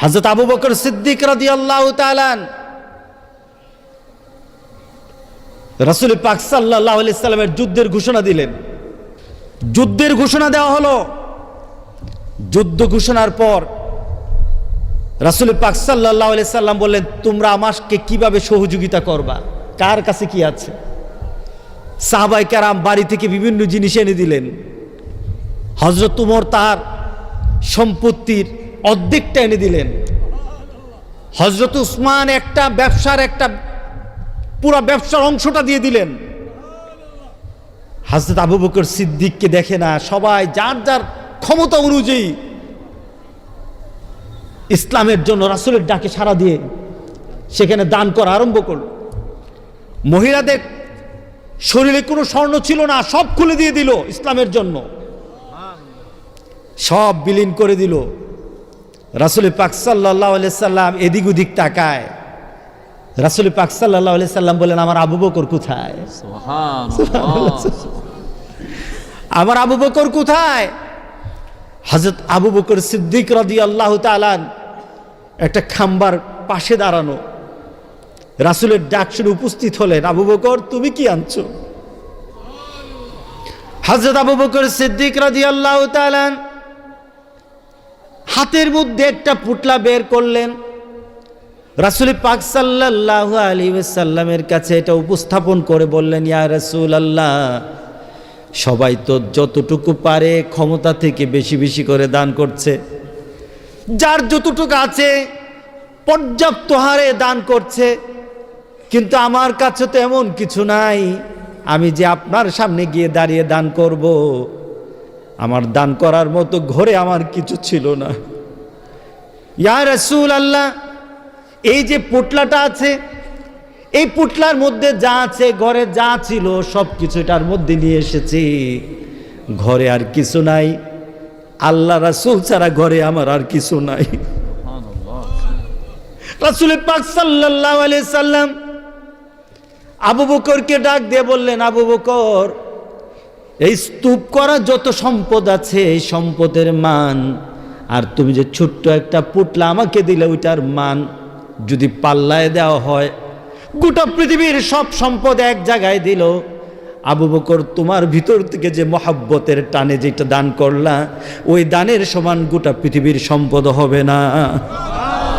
হজরত আবু বকর সিদ্দিক রাদি আল্লাহ তালান রসুল পাক সাল্লাহ সাল্লামের যুদ্ধের ঘোষণা দিলেন। যুদ্ধের ঘোষণা দেওয়া হলো। যুদ্ধ ঘোষণার পর রাসুল পাক সাল্লাহ সাল্লাম বললেন, তোমরা আমাকে কীভাবে সহযোগিতা করবা? কার কাছে কি আছে? সাহাবাই কারাম বাড়ি থেকে বিভিন্ন জিনিস এনে দিলেন। হজরত উমর তার সম্পত্তির অর্ধেকটা এনে দিলেন। হজরত উসমান একটা ব্যবসার একটা পুরো ব্যবসার অংশটা দিয়ে দিলেন। হজরত আবু বকর সিদ্দিককে দেখে না, সবাই যার যার ক্ষমতা অনুযায়ী ইসলামের জন্য, রাসুলের ডাকে সাড়া দিয়ে সেখানে দান করা আরম্ভ করল। মহিলাদের শরীরে কোনো স্বর্ণ ছিল না, সব খুলে দিয়ে দিল ইসলামের জন্য। সব বিলীন করে দিল। রাসুল পাক সাল্লাহ সাল্লাম এদিক ওদিক তাকায়। রাসুল পাক সাল্লাহ সাল্লাম বলেন আমার আবু বকর কোথায়? আমার আবু বকর কোথায়? হজরত আবু বকর সিদ্দিক রদি আল্লাহ তালান একটা খাম্বার পাশে দাঁড়ানো। রাসুলের ডাক শুনে উপস্থিত হলেন আবু বকর তুমি কি আনছো? হজরত আবু বকর সিদ্দিক রাজি আল্লাহ তালান হাতের মধ্যে একটা পুটলা বের করলেন। রাসুল পাক সাল্লাহ আলী সাল্লামের কাছে এটা উপস্থাপন করে বললেন, ইয়া রসুল আল্লাহ সবাই তো যতটুকু পারে ক্ষমতা থেকে বেশি বেশি করে দান করছে। যার যতটুকু আছে পর্যাপ্ত হারে দান করছে। কিন্তু আমার কাছে তো এমন কিছু নাই, আমি যে আপনার সামনে গিয়ে দাঁড়িয়ে দান করব আমার দান করার মতো ঘরে আমার কিছু ছিল না। ইয়া রসুল আল্লাহ এই যে পুটলাটা আছে এই পুটলার মধ্যে যা আছে ঘরে যা ছিল সব কিছু এটার মধ্যে নিয়ে এসেছি। ঘরে আর কিছু নাই। আল্লাহ রাসুল ছাড়া ঘরে আমার আর কিছু নাই। রাসুল পাক সাল্লাহ সাল্লাম আবু বকরকে ডাক দিয়ে বললেন আবু বকর এই স্তূপ করা যত সম্পদ আছে, এই সম্পদের মান। আর তুমি যে ছোট্ট একটা পুটলা আমাকে দিলে, ওইটার মান যদি পাল্লায় দেওয়া হয়, গোটা পৃথিবীর সব সম্পদ এক জায়গায় দিল। আবু বকর তোমার ভিতর থেকে যে মহাব্বতের টানে যেটা দান করলা, ওই দানের সমান গোটা পৃথিবীর সম্পদ হবে না।